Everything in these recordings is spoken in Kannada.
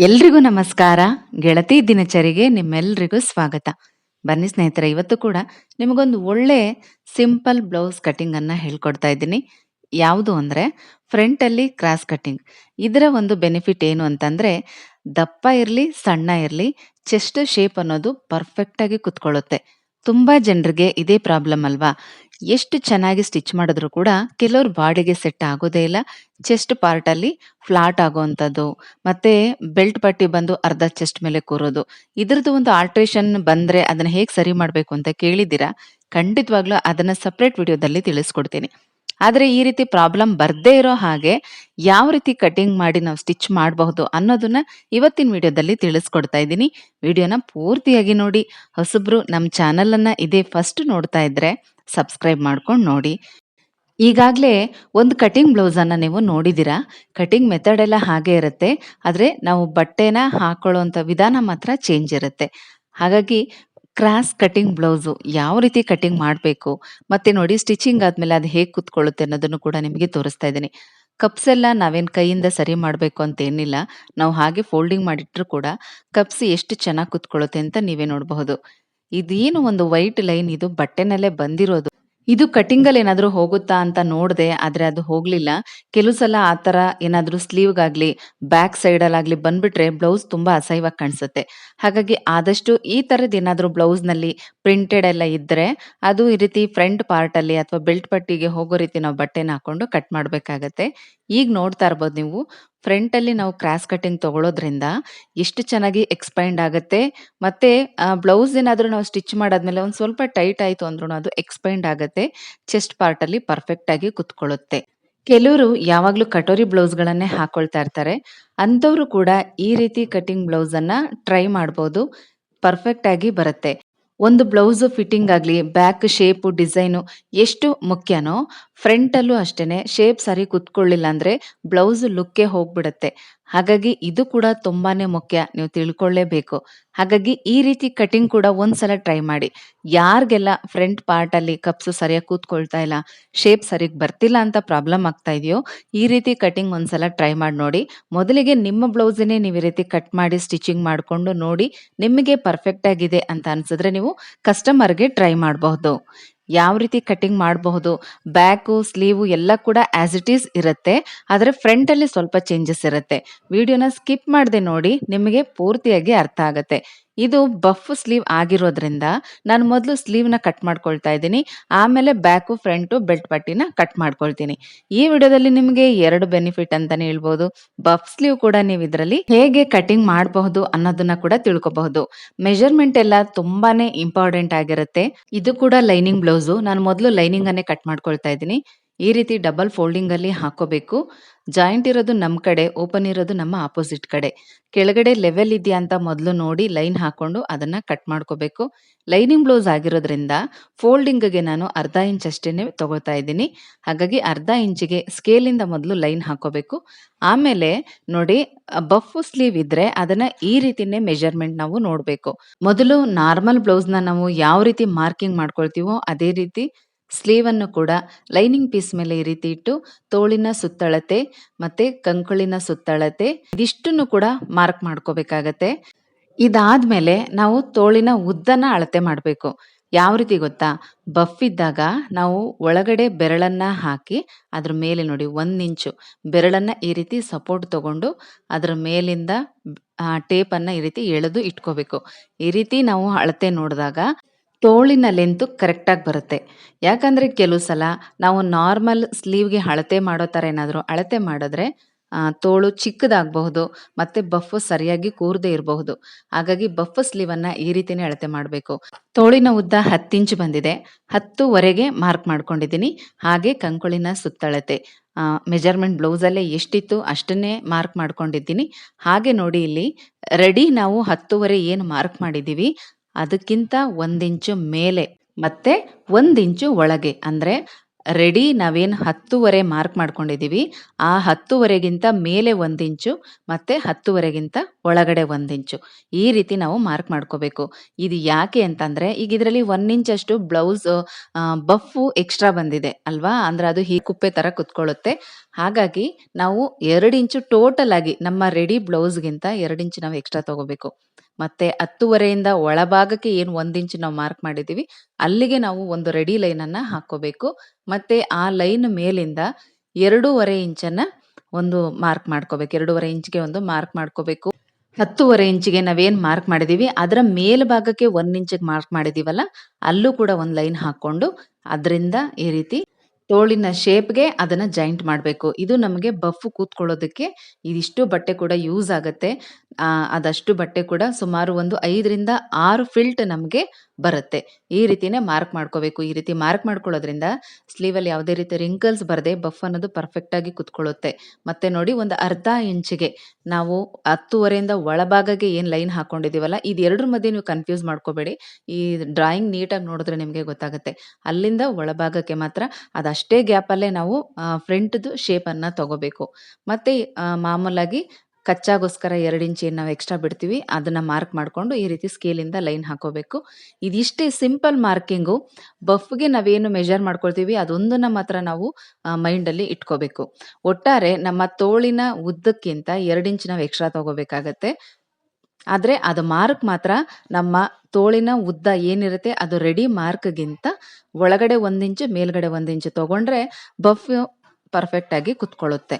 ಎಲ್ರಿಗೂ ನಮಸ್ಕಾರ. ಗೆಳತಿ ದಿನಚರಿಗೆ ನಿಮ್ಮೆಲ್ರಿಗೂ ಸ್ವಾಗತ. ಬನ್ನಿ ಸ್ನೇಹಿತರೆ, ಇವತ್ತು ಕೂಡ ನಿಮಗೊಂದು ಒಳ್ಳೆ ಸಿಂಪಲ್ ಬ್ಲೌಸ್ ಕಟಿಂಗ್ ಅನ್ನ ಹೇಳ್ಕೊಡ್ತಾ ಇದ್ದೀನಿ. ಯಾವುದು ಅಂದ್ರೆ ಫ್ರಂಟ್ ಅಲ್ಲಿ ಕ್ರಾಸ್ ಕಟಿಂಗ್ ಇದರ ಒಂದು ಬೆನಿಫಿಟ್ ಏನು ಅಂತಂದ್ರೆ ದಪ್ಪ ಇರ್ಲಿ, ಸಣ್ಣ ಇರ್ಲಿ ಚೆಸ್ಟ್ ಶೇಪ್ ಅನ್ನೋದು ಪರ್ಫೆಕ್ಟ್ ಆಗಿ ಕುತ್ಕೊಳ್ಳುತ್ತೆ. ತುಂಬಾ ಜನರಿಗೆ ಇದೇ ಪ್ರಾಬ್ಲಮ್ ಅಲ್ವಾ? ಎಷ್ಟು ಚೆನ್ನಾಗಿ ಸ್ಟಿಚ್ ಮಾಡಿದ್ರು ಕೂಡ ಕೆಲವ್ರ ಬಾಡಿಗೆ ಸೆಟ್ ಆಗೋದೇ ಇಲ್ಲ. ಚೆಸ್ಟ್ ಪಾರ್ಟಲ್ಲಿ ಫ್ಲಾಟ್ ಆಗುವಂಥದ್ದು ಮತ್ತೆ ಬೆಲ್ಟ್ ಪಟ್ಟಿ ಬಂದು ಅರ್ಧ ಚೆಸ್ಟ್ ಮೇಲೆ ಕೂರೋದು. ಇದ್ರದ್ದು ಒಂದು ಆಲ್ಟ್ರೇಷನ್ ಬಂದರೆ ಅದನ್ನ ಹೇಗೆ ಸರಿ ಮಾಡಬೇಕು ಅಂತ ಕೇಳಿದ್ದೀರಾ? ಖಂಡಿತವಾಗ್ಲೂ ಅದನ್ನು ಸಪ್ರೇಟ್ ವಿಡಿಯೋದಲ್ಲಿ ತಿಳಿಸ್ಕೊಡ್ತೀನಿ. ಆದ್ರೆ ಈ ರೀತಿ ಪ್ರಾಬ್ಲಮ್ ಬರದೇ ಇರೋ ಹಾಗೆ ಯಾವ ರೀತಿ ಕಟಿಂಗ್ ಮಾಡಿ ನಾವು ಸ್ಟಿಚ್ ಮಾಡಬಹುದು ಅನ್ನೋದನ್ನ ಇವತ್ತಿನ ವಿಡಿಯೋದಲ್ಲಿ ತಿಳಿಸ್ಕೊಡ್ತಾ ಇದ್ದೀನಿ. ವಿಡಿಯೋನ ಪೂರ್ತಿಯಾಗಿ ನೋಡಿ. ಹೊಸಬ್ರು ನಮ್ಮ ಚಾನಲನ್ನು ಇದೇ ಫಸ್ಟ್ ನೋಡ್ತಾ ಇದ್ರೆ ಸಬ್ಸ್ಕ್ರೈಬ್ ಮಾಡ್ಕೊಂಡು ನೋಡಿ. ಈಗಾಗಲೇ ಒಂದು ಕಟಿಂಗ್ ಬ್ಲೌಸನ್ನು ನೀವು ನೋಡಿದ್ದೀರಾ ಕಟಿಂಗ್ ಮೆಥಡ್ ಎಲ್ಲ ಹಾಗೆ ಇರುತ್ತೆ. ಆದರೆ ನಾವು ಬಟ್ಟೆನ ಹಾಕೊಳ್ಳುವಂಥ ವಿಧಾನ ಮಾತ್ರ ಚೇಂಜ್ ಇರುತ್ತೆ. ಹಾಗಾಗಿ ಕ್ರಾಸ್ ಕಟಿಂಗ್ ಬ್ಲೌಸು ಯಾವ ರೀತಿ ಕಟಿಂಗ್ ಮಾಡಬೇಕು, ಮತ್ತೆ ನೋಡಿ ಸ್ಟಿಚಿಂಗ್ ಆದಮೇಲೆ ಅದು ಹೇಗೆ ಕುತ್ಕೊಳ್ಳುತ್ತೆ ಅನ್ನೋದನ್ನು ಕೂಡ ನಿಮಗೆ ತೋರಿಸ್ತಾ ಇದ್ದೀನಿ. ಕಪ್ಸ್ ಎಲ್ಲ ನಾವೇನು ಕೈಯಿಂದ ಸರಿ ಮಾಡಬೇಕು ಅಂತ ಏನಿಲ್ಲ, ನಾವು ಹಾಗೆ ಫೋಲ್ಡಿಂಗ್ ಮಾಡಿಟ್ರು ಕೂಡ ಕಪ್ಸ್ ಎಷ್ಟು ಚೆನ್ನಾಗಿ ಕೂತ್ಕೊಳ್ಳುತ್ತೆ ಅಂತ ನೀವೇ ನೋಡಬಹುದು. ಇದೇನು ಒಂದು ವೈಟ್ ಲೈನ್, ಇದು ಬಟ್ಟೆನಲ್ಲೇ ಬಂದಿರೋದು. ಇದು ಕಟಿಂಗಲ್ಲಿ ಏನಾದರೂ ಹೋಗುತ್ತಾ ಅಂತ ನೋಡಿದೆ, ಆದರೆ ಅದು ಹೋಗಲಿಲ್ಲ. ಕೆಲವು ಸಲ ಆ ಥರ ಏನಾದರೂ ಸ್ಲೀವ್ಗಾಗಲಿ, ಬ್ಯಾಕ್ ಸೈಡಲ್ಲಾಗಲಿ ಬಂದ್ಬಿಟ್ರೆ ಬ್ಲೌಸ್ ತುಂಬ ಅಸಹ್ಯವಾಗಿ ಕಾಣಿಸುತ್ತೆ. ಹಾಗಾಗಿ ಆದಷ್ಟು ಈ ಥರದ್ದು ಏನಾದರೂ ಬ್ಲೌಸ್ನಲ್ಲಿ ಪ್ರಿಂಟೆಡ್ ಎಲ್ಲ ಇದ್ದರೆ ಅದು ಈ ರೀತಿ ಫ್ರಂಟ್ ಪಾರ್ಟಲ್ಲಿ ಅಥವಾ ಬೆಲ್ಟ್ ಪಟ್ಟಿಗೆ ಹೋಗೋ ರೀತಿ ನಾವು ಬಟ್ಟೆನ ಹಾಕೊಂಡು ಕಟ್ ಮಾಡಬೇಕಾಗತ್ತೆ. ಈಗ ನೋಡ್ತಾ ಇರ್ಬೋದು ನೀವು ಫ್ರಂಟಲ್ಲಿ ನಾವು ಕ್ರಾಸ್ ಕಟಿಂಗ್ ತಗೊಳ್ಳೋದ್ರಿಂದ ಎಷ್ಟು ಚೆನ್ನಾಗಿ ಎಕ್ಸ್ಪೈಂಡ್ ಆಗುತ್ತೆ, ಮತ್ತೆ ಬ್ಲೌಸ್ ಏನಾದರೂ ನಾವು ಸ್ಟಿಚ್ ಮಾಡಾದ್ಮೇಲೆ ಒಂದು ಸ್ವಲ್ಪ ಟೈಟ್ ಆಯಿತು ಅಂದ್ರೂ ಅದು ಎಕ್ಸ್ಪೈಂಡ್ ಆಗುತ್ತೆ ಚೆಸ್ಟ್ ಪಾರ್ಟಲ್ಲಿ ಪರ್ಫೆಕ್ಟ್ ಆಗಿ ಕುತ್ಕೊಳ್ಳುತ್ತೆ. ಕೆಲವರು ಯಾವಾಗಲೂ ಕಟೋರಿ ಬ್ಲೌಸ್ಗಳನ್ನೇ ಹಾಕೊಳ್ತಾ ಇರ್ತಾರೆ, ಅಂಥವ್ರು ಕೂಡ ಈ ರೀತಿ ಕಟಿಂಗ್ ಬ್ಲೌಸನ್ನು ಟ್ರೈ ಮಾಡ್ಬೋದು ಪರ್ಫೆಕ್ಟ್ ಆಗಿ ಬರುತ್ತೆ. ಒಂದು ಬ್ಲೌಸು ಫಿಟ್ಟಿಂಗ್ ಆಗಲಿ ಬ್ಯಾಕ್ ಶೇಪು ಡಿಸೈನು ಎಷ್ಟು ಮುಖ್ಯನೋ ಫ್ರಂಟಲ್ಲೂ ಅಷ್ಟೇನೆ ಶೇಪ್ ಸರಿ ಕುತ್ಕೊಳ್ಳಿಲ್ಲ ಅಂದ್ರೆ ಬ್ಲೌಸ್ ಲುಕ್ಕೇ ಹೋಗ್ಬಿಡತ್ತೆ. ಹಾಗಾಗಿ ಇದು ಕೂಡ ತುಂಬಾನೇ ಮುಖ್ಯ, ನೀವು ತಿಳ್ಕೊಳ್ಳೇಬೇಕು ಹಾಗಾಗಿ ಈ ರೀತಿ ಕಟಿಂಗ್ ಕೂಡ ಒಂದ್ಸಲ ಟ್ರೈ ಮಾಡಿ. ಯಾರಿಗೆಲ್ಲ ಫ್ರಂಟ್ ಪಾರ್ಟ್ ಅಲ್ಲಿ ಕಪ್ಸು ಸರಿಯಾಗಿ ಕೂತ್ಕೊಳ್ತಾ ಇಲ್ಲ ಶೇಪ್ ಸರಿಯಾಗಿ ಬರ್ತಿಲ್ಲ ಅಂತ ಪ್ರಾಬ್ಲಮ್ ಆಗ್ತಾ ಇದೆಯೋ, ಈ ರೀತಿ ಕಟಿಂಗ್ ಒಂದ್ಸಲ ಟ್ರೈ ಮಾಡಿ ನೋಡಿ. ಮೊದಲಿಗೆ ನಿಮ್ಮ ಬ್ಲೌಸನ್ನೇ ನೀವು ಈ ರೀತಿ ಕಟ್ ಮಾಡಿ ಸ್ಟಿಚಿಂಗ್ ಮಾಡಿಕೊಂಡು ನೋಡಿ, ನಿಮಗೆ ಪರ್ಫೆಕ್ಟ್ ಆಗಿದೆ ಅಂತ ಅನ್ಸಿದ್ರೆ ನೀವು ಕಸ್ಟಮರ್ಗೆ ಟ್ರೈ ಮಾಡಬಹುದು. ಯಾವ ರೀತಿ ಕಟಿಂಗ್ ಮಾಡಬಹುದು ಬ್ಯಾಕು ಸ್ಲೀವು ಎಲ್ಲ ಕೂಡ ಆಸ್ ಇಟ್ ಈಸ್ ಇರುತ್ತೆ. ಆದರೆ ಫ್ರಂಟಲ್ಲಿ ಸ್ವಲ್ಪ ಚೇಂಜಸ್ ಇರುತ್ತೆ. ವಿಡಿಯೋನ ಸ್ಕಿಪ್ ಮಾಡದೆ ನೋಡಿ, ನಿಮಗೆ ಪೂರ್ತಿಯಾಗಿ ಅರ್ಥ ಆಗುತ್ತೆ. ಇದು ಬಫ್ ಸ್ಲೀವ್ ಆಗಿರೋದ್ರಿಂದ ನಾನು ಮೊದಲು ಸ್ಲೀವ್ನ ಕಟ್ ಮಾಡ್ಕೊಳ್ತಾ ಇದ್ದೀನಿ. ಆಮೇಲೆ ಬ್ಯಾಕು ಫ್ರಂಟು ಬೆಲ್ಟ್ ಪಟ್ಟಿನ ಕಟ್ ಮಾಡ್ಕೊಳ್ತೀನಿ. ಈ ವಿಡಿಯೋದಲ್ಲಿ ನಿಮಗೆ ಎರಡು ಬೆನಿಫಿಟ್ ಅಂತಾನೆ ಹೇಳ್ಬೋದು. ಬಫ್ ಸ್ಲೀವ್ ಕೂಡ ನೀವು ಇದರಲ್ಲಿ ಹೇಗೆ ಕಟಿಂಗ್ ಮಾಡಬಹುದು ಅನ್ನೋದನ್ನ ಕೂಡ ತಿಳ್ಕೊಬಹುದು. ಮೆಜರ್ಮೆಂಟ್ ಎಲ್ಲ ತುಂಬಾನೇ ಇಂಪಾರ್ಟೆಂಟ್ ಆಗಿರುತ್ತೆ. ಇದು ಕೂಡ ಲೈನಿಂಗ್ ಬ್ಲೌಸು ನಾನು ಮೊದಲು ಲೈನಿಂಗ್ ಅನ್ನೇ ಕಟ್ ಮಾಡ್ಕೊಳ್ತಾ ಇದ್ದೀನಿ. ಈ ರೀತಿ ಡಬಲ್ ಫೋಲ್ಡಿಂಗ್ ಅಲ್ಲಿ ಹಾಕೋಬೇಕು. ಜಾಯಿಂಟ್ ಇರೋದು ನಮ್ಮ ಕಡೆ ಓಪನ್ ಇರೋದು ನಮ್ಮ ಆಪೋಸಿಟ್ ಕಡೆ. ಕೆಳಗಡೆ ಲೆವೆಲ್ ಇದೆಯಾ ಅಂತ ಮೊದಲು ನೋಡಿ ಲೈನ್ ಹಾಕೊಂಡು ಅದನ್ನ ಕಟ್ ಮಾಡ್ಕೋಬೇಕು. ಲೈನಿಂಗ್ ಬ್ಲೌಸ್ ಆಗಿರೋದ್ರಿಂದ ಫೋಲ್ಡಿಂಗ್ಗೆ ನಾನು ಅರ್ಧ ಇಂಚ್ ಅಷ್ಟೇ ತಗೋತಾ ಇದ್ದೀನಿ. ಹಾಗಾಗಿ ಅರ್ಧ ಇಂಚಿಗೆ ಸ್ಕೇಲಿಂದ ಮೊದಲು ಲೈನ್ ಹಾಕೋಬೇಕು. ಆಮೇಲೆ ನೋಡಿ ಬಫ್ ಸ್ಲೀವ್ ಇದ್ರೆ ಅದನ್ನ ಈ ರೀತಿನೇ ಮೆಜರ್ಮೆಂಟ್ ನಾವು ನೋಡಬೇಕು. ಮೊದಲು ನಾರ್ಮಲ್ ಬ್ಲೌಸ್ನ ನಾವು ಯಾವ ರೀತಿ ಮಾರ್ಕಿಂಗ್ ಮಾಡ್ಕೊಳ್ತೀವೋ ಅದೇ ರೀತಿ ಸ್ಲೀವ್ ಅನ್ನು ಕೂಡ ಲೈನಿಂಗ್ ಪೀಸ್ ಮೇಲೆ ಈ ರೀತಿ ಇಟ್ಟು ತೋಳಿನ ಸುತ್ತಳತೆ ಮತ್ತೆ ಕಂಕುಳಿನ ಸುತ್ತಳತೆ ಇದಿಷ್ಟನ್ನು ಕೂಡ ಮಾರ್ಕ್ ಮಾಡ್ಕೋಬೇಕಾಗತ್ತೆ. ಇದಾದ್ಮೇಲೆ ನಾವು ತೋಳಿನ ಉದ್ದನ ಅಳತೆ ಮಾಡಬೇಕು. ಯಾವ ರೀತಿ ಗೊತ್ತಾ? ಬಫ್ ಇದ್ದಾಗ ನಾವು ಒಳಗಡೆ ಬೆರಳನ್ನ ಹಾಕಿ ಅದ್ರ ಮೇಲೆ ನೋಡಿ ಒಂದು ಇಂಚು ಬೆರಳನ್ನ ಈ ರೀತಿ ಸಪೋರ್ಟ್ ತಗೊಂಡು ಅದ್ರ ಮೇಲಿಂದ ಟೇಪ್ ಅನ್ನ ಈ ರೀತಿ ಎಳೆದು ಇಟ್ಕೋಬೇಕು. ಈ ರೀತಿ ನಾವು ಅಳತೆ ನೋಡಿದಾಗ ತೋಳಿನ ಲೆಂತು ಕರೆಕ್ಟಾಗಿ ಬರುತ್ತೆ. ಯಾಕಂದರೆ ಕೆಲವು ಸಲ ನಾವು ನಾರ್ಮಲ್ ಸ್ಲೀವ್ಗೆ ಅಳತೆ ಮಾಡೋ ಥರ ಏನಾದರೂ ಅಳತೆ ಮಾಡಿದ್ರೆ ತೋಳು ಚಿಕ್ಕದಾಗಬಹುದು, ಮತ್ತು ಬಫ್ ಸರಿಯಾಗಿ ಕೂರದೇ ಇರಬಹುದು. ಹಾಗಾಗಿ ಬಫ್ ಸ್ಲೀವನ್ನು ಈ ರೀತಿನೇ ಅಳತೆ ಮಾಡಬೇಕು. ತೋಳಿನ ಉದ್ದ ಹತ್ತು ಇಂಚು ಬಂದಿದೆ. ಹತ್ತುವರೆಗೆ ಮಾರ್ಕ್ ಮಾಡ್ಕೊಂಡಿದ್ದೀನಿ. ಹಾಗೆ ಕಂಕುಳಿನ ಸುತ್ತಳತೆ. ಮೆಜರ್ಮೆಂಟ್ ಬ್ಲೌಸಲ್ಲೇ ಎಷ್ಟಿತ್ತು ಅಷ್ಟನ್ನೇ ಮಾರ್ಕ್ ಮಾಡ್ಕೊಂಡಿದ್ದೀನಿ. ಹಾಗೆ ನೋಡಿ ಇಲ್ಲಿ ರೆಡಿ ನಾವು ಹತ್ತುವರೆ ಏನು ಮಾರ್ಕ್ ಮಾಡಿದ್ದೀವಿ. ಅದಕ್ಕಿಂತ ಒಂದಿಂಚು ಮೇಲೆ, ಮತ್ತೆ ಒಂದಿಂಚು ಒಳಗೆ ಅಂದರೆ ರೆಡಿ ನಾವೇನು ಹತ್ತುವರೆ ಮಾರ್ಕ್ ಮಾಡ್ಕೊಂಡಿದ್ದೀವಿ ಆ ಹತ್ತುವರೆಗಿಂತ ಮೇಲೆ ಒಂದಿಂಚು, ಮತ್ತೆ ಹತ್ತುವರೆಗಿಂತ ಒಳಗಡೆ 1 ಇಂಚು. ಈ ರೀತಿ ನಾವು ಮಾರ್ಕ್ ಮಾಡ್ಕೋಬೇಕು. ಇದು ಯಾಕೆ ಅಂತಂದರೆ, ಈಗ ಇದರಲ್ಲಿ ಒನ್ ಇಂಚಷ್ಟು ಬ್ಲೌಸ್ ಬಫು ಎಕ್ಸ್ಟ್ರಾ ಬಂದಿದೆ ಅಲ್ವಾ? ಅಂದರೆ ಅದು ಈ ಕುಪ್ಪೆ ಥರ ಕುತ್ಕೊಳ್ಳುತ್ತೆ. ಹಾಗಾಗಿ ನಾವು ಎರಡು ಇಂಚು ಟೋಟಲ್ ಆಗಿ ನಮ್ಮ ರೆಡಿ ಬ್ಲೌಸ್‌ಗಿಂತ ಎರಡು ಇಂಚು ನಾವು ಎಕ್ಸ್ಟ್ರಾ ತಗೋಬೇಕು. ಮತ್ತೆ 10.5 ಇಂದ ಒಳಭಾಗಕ್ಕೆ ಏನು 1 ಇಂಚು ನಾವು ಮಾರ್ಕ್ ಮಾಡಿದ್ದೀವಿ, ಅಲ್ಲಿಗೆ ನಾವು ಒಂದು ರೆಡಿ ಲೈನ್ ಅನ್ನ ಹಾಕೋಬೇಕು ಮತ್ತೆ ಆ ಲೈನ್ ಮೇಲಿಂದ 2.5 ಇಂಚನ್ನ ಒಂದು ಮಾರ್ಕ್ ಮಾಡ್ಕೋಬೇಕು. 2.5 ಇಂಚ್‌ಗೆ ಒಂದು ಮಾರ್ಕ್ ಮಾಡ್ಕೋಬೇಕು. 10.5 ಇಂಚಿಗೆ ನಾವೇನ್ ಮಾರ್ಕ್ ಮಾಡಿದೀವಿ ಅದರ ಮೇಲ್ಭಾಗಕ್ಕೆ ಒಂದ್ ಇಂಚಿಗೆ ಮಾರ್ಕ್ ಮಾಡಿದೀವಲ್ಲ ಅಲ್ಲೂ ಕೂಡ ಒಂದು ಲೈನ್ ಹಾಕೊಂಡು ಅದರಿಂದ ಈ ರೀತಿ ತೋಳಿನ ಶೇಪ್‌ಗೆ ಅದನ್ನ ಜಾಯಿಂಟ್ ಮಾಡ್ಬೇಕು. ಇದು ನಮಗೆ ಬಫ್ ಕೂತ್ಕೊಳ್ಳೋದಕ್ಕೆ ಇದಿಷ್ಟು ಬಟ್ಟೆ ಕೂಡ ಯೂಸ್ ಆಗತ್ತೆ. ಅದಷ್ಟು ಬಟ್ಟೆ ಕೂಡ ಸುಮಾರು ಒಂದು 5ರಿಂದ 6 ಫಿಲ್ಟ್ ನಮಗೆ ಬರುತ್ತೆ. ಈ ರೀತಿನೇ ಮಾರ್ಕ್ ಮಾಡ್ಕೋಬೇಕು. ಈ ರೀತಿ ಮಾರ್ಕ್ ಮಾಡ್ಕೊಳ್ಳೋದ್ರಿಂದ ಸ್ಲೀವಲ್ಲಿ ಯಾವುದೇ ರೀತಿ ರಿಂಕಲ್ಸ್ ಬರದೆ ಬಫ್ ಅನ್ನೋದು ಪರ್ಫೆಕ್ಟ್ ಆಗಿ ಕುತ್ಕೊಳ್ಳುತ್ತೆ. ಮತ್ತೆ ನೋಡಿ ಒಂದು ಅರ್ಧ ಇಂಚಿಗೆ ನಾವು ಹತ್ತುವರೆಯಿಂದ ಒಳಭಾಗಕ್ಕೆ ಏನು ಲೈನ್ ಹಾಕೊಂಡಿದ್ದೀವಲ್ಲ, ಇದು ಎರಡರ ಮಧ್ಯೆ ನೀವು ಕನ್ಫ್ಯೂಸ್ ಮಾಡ್ಕೋಬೇಡಿ. ಈ ಡ್ರಾಯಿಂಗ್ ನೀಟಾಗಿ ನೋಡಿದ್ರೆ ನಿಮಗೆ ಗೊತ್ತಾಗುತ್ತೆ. ಅಲ್ಲಿಂದ ಒಳಭಾಗಕ್ಕೆ ಮಾತ್ರ ಅದಷ್ಟೇ ಗ್ಯಾಪಲ್ಲೇ ನಾವು ಫ್ರಂಟ್‌ದು ಶೇಪನ್ನು ತಗೋಬೇಕು. ಮತ್ತು ಮಾಮೂಲಾಗಿ ಕಚ್ಚಾಗೋಸ್ಕರ ಎರಡು ಇಂಚ್ ನಾವು ಎಕ್ಸ್ಟ್ರಾ ಬಿಡ್ತೀವಿ, ಅದನ್ನು ಮಾರ್ಕ್ ಮಾಡಿಕೊಂಡು ಈ ರೀತಿ ಸ್ಕೇಲಿಂದ ಲೈನ್ ಹಾಕೋಬೇಕು. ಇದಿಷ್ಟೇ ಸಿಂಪಲ್ ಮಾರ್ಕಿಂಗು. ಬಫ್‌ಗೆ ನಾವೇನು ಮೆಜರ್ ಮಾಡ್ಕೊಳ್ತೀವಿ ಅದೊಂದನ್ನು ಮಾತ್ರ ನಾವು ಮೈಂಡಲ್ಲಿ ಇಟ್ಕೋಬೇಕು. ಒಟ್ಟಾರೆ ನಮ್ಮ ತೋಳಿನ ಉದ್ದಕ್ಕಿಂತ ಎರಡು ಇಂಚ್ ನಾವು ಎಕ್ಸ್ಟ್ರಾ ತಗೋಬೇಕಾಗತ್ತೆ. ಆದರೆ ಅದು ಮಾರ್ಕ್ ಮಾತ್ರ ನಮ್ಮ ತೋಳಿನ ಉದ್ದ ಏನಿರುತ್ತೆ ಅದು ರೆಡಿ ಮಾರ್ಕ್‌ಗಿಂತ ಒಳಗಡೆ 1 ಇಂಚು, ಮೇಲ್ಗಡೆ 1 ಇಂಚು ತಗೊಂಡ್ರೆ ಬಫ್ ಪರ್ಫೆಕ್ಟಾಗಿ ಕುತ್ಕೊಳ್ಳುತ್ತೆ.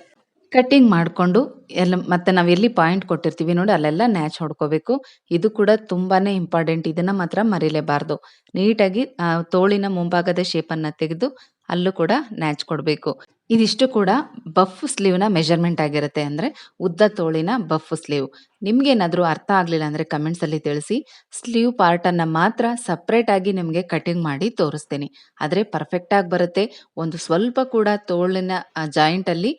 ಕಟಿಂಗ್ ಮಾಡ್ಕೊಂಡು ಎಲ್ಲ ಮತ್ತೆ ನಾವು ಎಲ್ಲಿ ಪಾಯಿಂಟ್ ಕೊಟ್ಟಿರ್ತೀವಿ ನೋಡಿ ಅಲ್ಲೆಲ್ಲ ನ್ಯಾಚ್ ಹೊಡ್ಕೋಬೇಕು. ಇದು ಕೂಡ ತುಂಬಾನೇ ಇಂಪಾರ್ಟೆಂಟ್. ಇದನ್ನ ಮಾತ್ರ ಮರಿಲೇಬಾರ್ದು. ನೀಟಾಗಿ ತೋಳಿನ ಮುಂಭಾಗದ ಶೇಪನ್ನ ತೆಗೆದು ಅಲ್ಲೂ ಕೂಡ ನ್ಯಾಚ್ ಕೊಡಬೇಕು ಇದಿಷ್ಟು ಕೂಡ ಬಫ್ ಸ್ಲೀವ್‌ನ ಮೆಜರ್‌ಮೆಂಟ್ ಆಗಿರುತ್ತೆ. ಅಂದ್ರೆ ಉದ್ದ ತೋಳಿನ ಬಫ್ ಸ್ಲೀವ್. ನಿಮ್ಗೇನಾದ್ರೂ ಅರ್ಥ ಆಗ್ಲಿಲ್ಲ ಅಂದ್ರೆ ಕಮೆಂಟ್ಸಲ್ಲಿ ತಿಳಿಸಿ. ಸ್ಲೀವ್ ಪಾರ್ಟನ್ನ ಮಾತ್ರ ಸೆಪರೇಟ್ ಆಗಿ ನಿಮ್ಗೆ ಕಟಿಂಗ್ ಮಾಡಿ ತೋರಿಸ್ತೀನಿ. ಆದ್ರೆ ಪರ್ಫೆಕ್ಟ್ ಆಗಿ ಬರುತ್ತೆ. ಒಂದು ಸ್ವಲ್ಪ ಕೂಡ ತೋಳಿನ ಜಾಯಿಂಟ್ ಜಾಯಿಂಟಲ್ಲಿ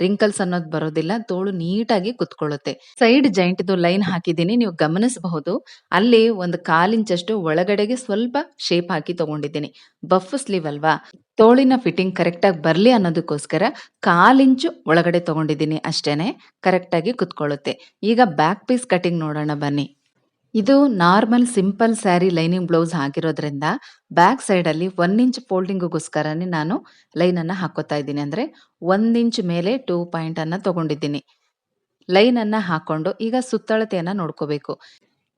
ರಿಂಕಲ್ಸ್ ಅನ್ನೋದು ಬರೋದಿಲ್ಲ. ತೋಳು ನೀಟಾಗಿ ಕುತ್ಕೊಳ್ಳುತ್ತೆ. ಸೈಡ್ ಜಾಯಿಂಟ್‌ದು ಲೈನ್ ಹಾಕಿದ್ದೀನಿ. ನೀವು ಗಮನಿಸಬಹುದು. ಅಲ್ಲಿ ಒಂದು 1/4 ಇಂಚಷ್ಟು ಒಳಗಡೆಗೆ ಸ್ವಲ್ಪ ಶೇಪ್ ಹಾಕಿ ತಗೊಂಡಿದ್ದೀನಿ. ಬಫ್ ಸ್ಲೀವ್ ಅಲ್ವಾ? ತೋಳಿನ ಫಿಟ್ಟಿಂಗ್ ಕರೆಕ್ಟ್ ಆಗಿ ಬರ್ಲಿ ಅನ್ನೋದಕ್ಕೋಸ್ಕರ 1/4 ಇಂಚು ಒಳಗಡೆ ತಗೊಂಡಿದ್ದೀನಿ ಅಷ್ಟೇನೆ. ಕರೆಕ್ಟ್ ಆಗಿ ಕುತ್ಕೊಳ್ಳುತ್ತೆ. ಈಗ ಬ್ಯಾಕ್ ಪೀಸ್ ಕಟಿಂಗ್ ನೋಡೋಣ ಬನ್ನಿ. ಇದು normal simple sari lining blouse ಆಗಿರೋದ್ರಿಂದ ಬ್ಯಾಕ್ ಸೈಡಲ್ಲಿ ಒನ್ ಇಂಚ್ ಫೋಲ್ಡಿಂಗ್‌ಗೋಸ್ಕರನೇ ನಾನು ಲೈನನ್ನು ಹಾಕೋತಾ ಇದ್ದೀನಿ. ಅಂದ್ರೆ 1 ಇಂಚ್ ಮೇಲೆ ಟೂ ಪಾಯಿಂಟ್ ಅನ್ನ ತಗೊಂಡಿದ್ದೀನಿ. ಲೈನನ್ನ ಹಾಕೊಂಡು ಈಗ ಸುತ್ತಳತೆಯನ್ನ ನೋಡ್ಕೋಬೇಕು.